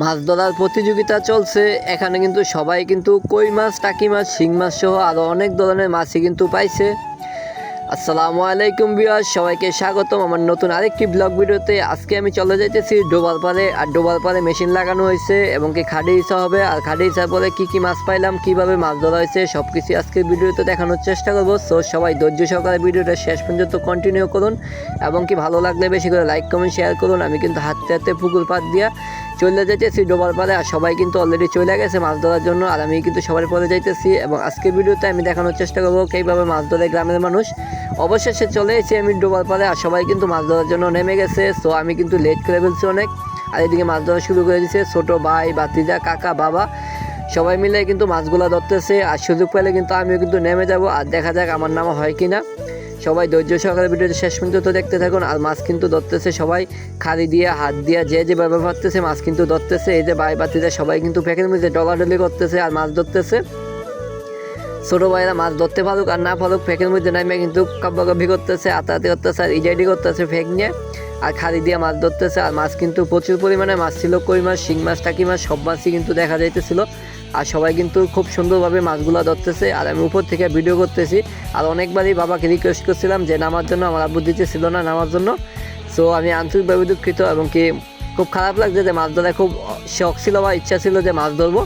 মাছ ধরার প্রতিযোগিতা চলছে। এখানে কিন্তু সবাই কিন্তু কই মাছ, টাকি মাছ, শিং মাছ সহ আরও অনেক ধরনের মাছই কিন্তু পাইছে। আসসালামু আলাইকুম বিয়ার সবাইকে স্বাগতম আমার নতুন আরেকটি ব্লগ ভিডিওতে। আজকে আমি চলে যাইতেছি ডোবাল পারে আর ডোবাল পারে মেশিন লাগানো হয়েছে এবং কি খাডি ইসা হবে। আর খাডি ইসার পরে কী কী মাছ পাইলাম, কীভাবে মাছ ধরা হয়েছে সব কিছু আজকের ভিডিওতে দেখানোর চেষ্টা করব। সো সবাই ধৈর্য সহকারে ভিডিওটা শেষ পর্যন্ত কন্টিনিউ করুন এবং কি ভালো লাগলে বেশি করে লাইক কমেন্ট শেয়ার করুন। আমি কিন্তু হাঁটতে হাঁটতে পুকুর পাত দিয়া চলে যাইতেছি ডোবার পারে আর সবাই কিন্তু অলরেডি চলে গেছে মাছ ধরার জন্য আর আমি কিন্তু সবার পরে যাইতেছি এবং আজকের ভিডিওতে আমি দেখানোর চেষ্টা করব কীভাবে মাছ ধরে গ্রামের মানুষ। অবশেষে চলে এসেছি আমি ডোবার পারে আর সবাই কিন্তু মাছ ধরার জন্য নেমে গেছে সো আমি কিন্তু লেট করে ফেলছি অনেক। আর এদিকে মাছ ধরা শুরু করে দিয়েছে ছোটো ভাই বাতিজা কাকা, বাবা। সবাই মিলে কিন্তু মাছগুলো ধরতেছে আর সুযোগ পেলে কিন্তু আমিও কিন্তু নেমে যাব। আর দেখা যাক আমার নাম হয় কি না সবাই ধৈর্য সহকারে ভিডিওটি শেষ পর্যন্ত দেখতে থাকুন। আর মাছ কিন্তু ধরতেছে সবাই। খালি দিয়ে, হাত দিয়ে যে যে ব্যবহার করতেছে মাছ কিন্তু ধরতেছে। এই যে ভাই বাতিদের সবাই কিন্তু প্যাকের মধ্যে ডলাডলি করতেছে আর মাছ ধরতেছে। ছোটো ভাইরা মাছ ধরতে পারুক আর না পারুক ফেকের মধ্যে নামে কিন্তু কাব্যকাব্যি করতেছে আতাহাতি করতেছে আর ইজাইডি করতেছে ফেক নিয়ে। আর খালি দিয়ে মাছ ধরতেছে, আর মাছ কিন্তু প্রচুর পরিমাণে মাছ ছিল, কই মাছ, শিং মাছ, টাকি মাছ, সব মাছই কিন্তু দেখা যাইতেছিল। আর সবাই কিন্তু খুব সুন্দরভাবে মাছগুলো ধরতেছে, আর আমি উপর থেকে ভিডিও করতেছি, আর অনেকবারই বাবাকে রিকোয়েস্ট করছিলাম যে নামার জন্য, আমার আব্বু দিতে ছিল না নামার জন্য। সো আমি আন্তরিকভাবে দুঃখিত এবং কি খুব খারাপ লাগছে যে মাছ ধরার খুব শখ ছিল বা ইচ্ছা ছিল যে মাছ ধরবো।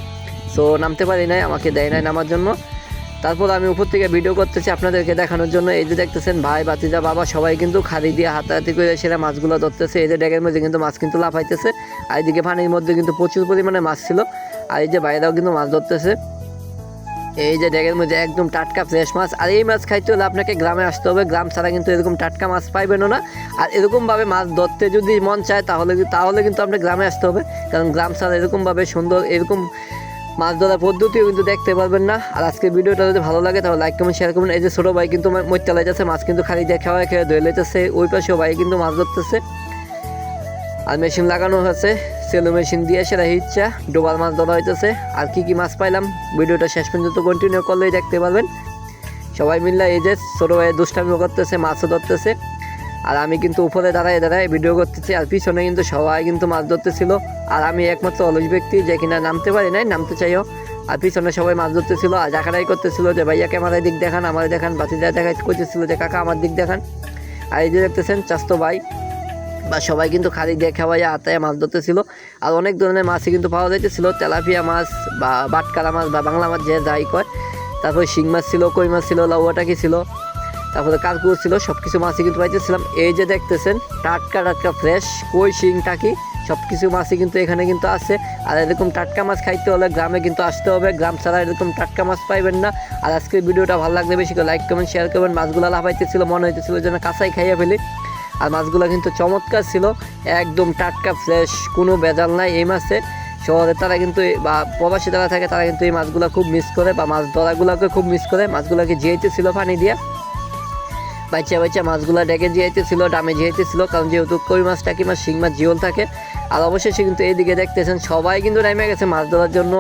সো নামতে পারি নাই, আমাকে দেয় নাই নামার জন্য। তারপর আমি উপর থেকে ভিডিও করতেছি আপনাদেরকে দেখানোর জন্য। এই যে দেখতেছেন ভাই বাতিজা বাবা সবাই কিন্তু খালি দিয়ে হাতাহাতি করে সেরা মাছগুলো ধরতেছে। এই যে ড্যাগের মধ্যে কিন্তু মাছ কিন্তু লাফাইতেছে। আর এইদিকে পানির মধ্যে কিন্তু প্রচুর পরিমাণে মাছ ছিল। আর এই যে বাইরেও কিন্তু মাছ ধরতেছে। এই যে ড্যাগের মধ্যে একদম টাটকা ফ্রেশ মাছ। আর এই মাছ খাইতে হলে আপনাকে গ্রামে আসতে হবে। গ্রাম ছাড়া কিন্তু এরকম টাটকা মাছ পাইবেনও না। আর এরকমভাবে মাছ ধরতে যদি মন চায় তাহলে তাহলে কিন্তু আপনি গ্রামে আসতে হবে। কারণ গ্রাম ছাড়া এরকমভাবে সুন্দর এরকম মাছ ধরার পদ্ধতিও কিন্তু দেখতে পারবেন না। আর আজকে ভিডিওটা যদি ভালো লাগে, তাহলে লাইক কমেন্ট শেয়ার করবেন। এই যে ছোটো ভাই কিন্তু মরতে লাইতেছে, মাছ কিন্তু খালি দিয়ে খাওয়া খেয়ে ধরে লাইতেছে। ওই পাশেও ভাই কিন্তু মাছ ধরতেছে। আর মেশিন লাগানো হয়েছে। সেলো মেশিন দিয়ে সেটা হিচ্ছা ডোবার মাছ ধরা হইতেছে। আর কি কি মাছ পাইলাম, ভিডিওটা শেষ পর্যন্ত কন্টিনিউ করলেই দেখতে পারবেন। সবাই মিললে এই যে ছোটো ভাই দুষ্টামিও করতেছে, মাছও ধরতেছে। আর আমি কিন্তু উপরে দাঁড়ায় দাঁড়ায় ভিডিও করতেছি, আর পিছনে কিন্তু সবাই কিন্তু মাছ ধরতেছিল। আর আমি একমাত্র অলস ব্যক্তি যে কিনা নামতে পারি নাই, নামতে চাইও। আর পিছনে সবাই মাছ ধরতেছিল, আর জাকারাই করতেছিল যে, ভাইয়া, ক্যামেরার দিক দেখান, আমার দেখান বাতিজা দেখাই করতেছিল যে, কাকা, আমার দিক দেখান। আর এই যে দেখতেছেন, চাস্তো ভাই, বা সবাই কিন্তু খালি দিয়ে খাওয়াইয়া আতায় মাছ ধরতেছিল। আর অনেক ধরনের মাছই কিন্তু পাওয়া যাইতেছিল, তেলাপিয়া মাছ বা বাটকারা মাছ বা বাংলা মাছ যে যাই কয়। তারপর শিং মাছ ছিল, কই মাছ ছিল লাউয়াটাকি ছিল? তারপরে কালকুর ছিল সব কিছু মাছই কিন্তু পাইতেছিলাম। এই যে দেখতেছেন, টাটকা টাটকা ফ্রেশ কই শিং টাকি সব কিছু মাছই কিন্তু এখানে কিন্তু আছে। আর এরকম টাটকা মাছ খাইতে হলে গ্রামে কিন্তু আসতে হবে। গ্রাম ছাড়া এরকম টাটকা মাছ পাইবেন না। আর আজকের ভিডিওটা ভালো লাগলে বেশি করে লাইক কমেন্ট শেয়ার করবেন। মাছগুলো লাফাইতেছিল, মনে হইতেছিল যেন কাঁচাই খাইয়ে ফেলি। আর মাছগুলো কিন্তু চমৎকার ছিল, একদম টাটকা ফ্রেশ কোনো বেজাল নাই এই মাছে। শহরে তারা কিন্তু বা প্রবাসী যারা থাকে, তারা কিন্তু এই মাছগুলো খুব মিস করে বা মাছ ধরাগুলোকে খুব মিস করে। মাছগুলোকে জিয়াইতেছিল পানি দিয়ে। বাচ্চা বাচ্চা মাছগুলো ডেকে জিয়াইতেছিল, ডামে জিয়াইতেছিল, কারণ যেহেতু কই মাছ, টাকি মাছ, শিং মাছ, জিওল থাকে। আর অবশ্যই অবশেষে কিন্তু এইদিকে দেখতেছেন সবাই কিন্তু নেমে গেছে মাছ ধরার জন্য।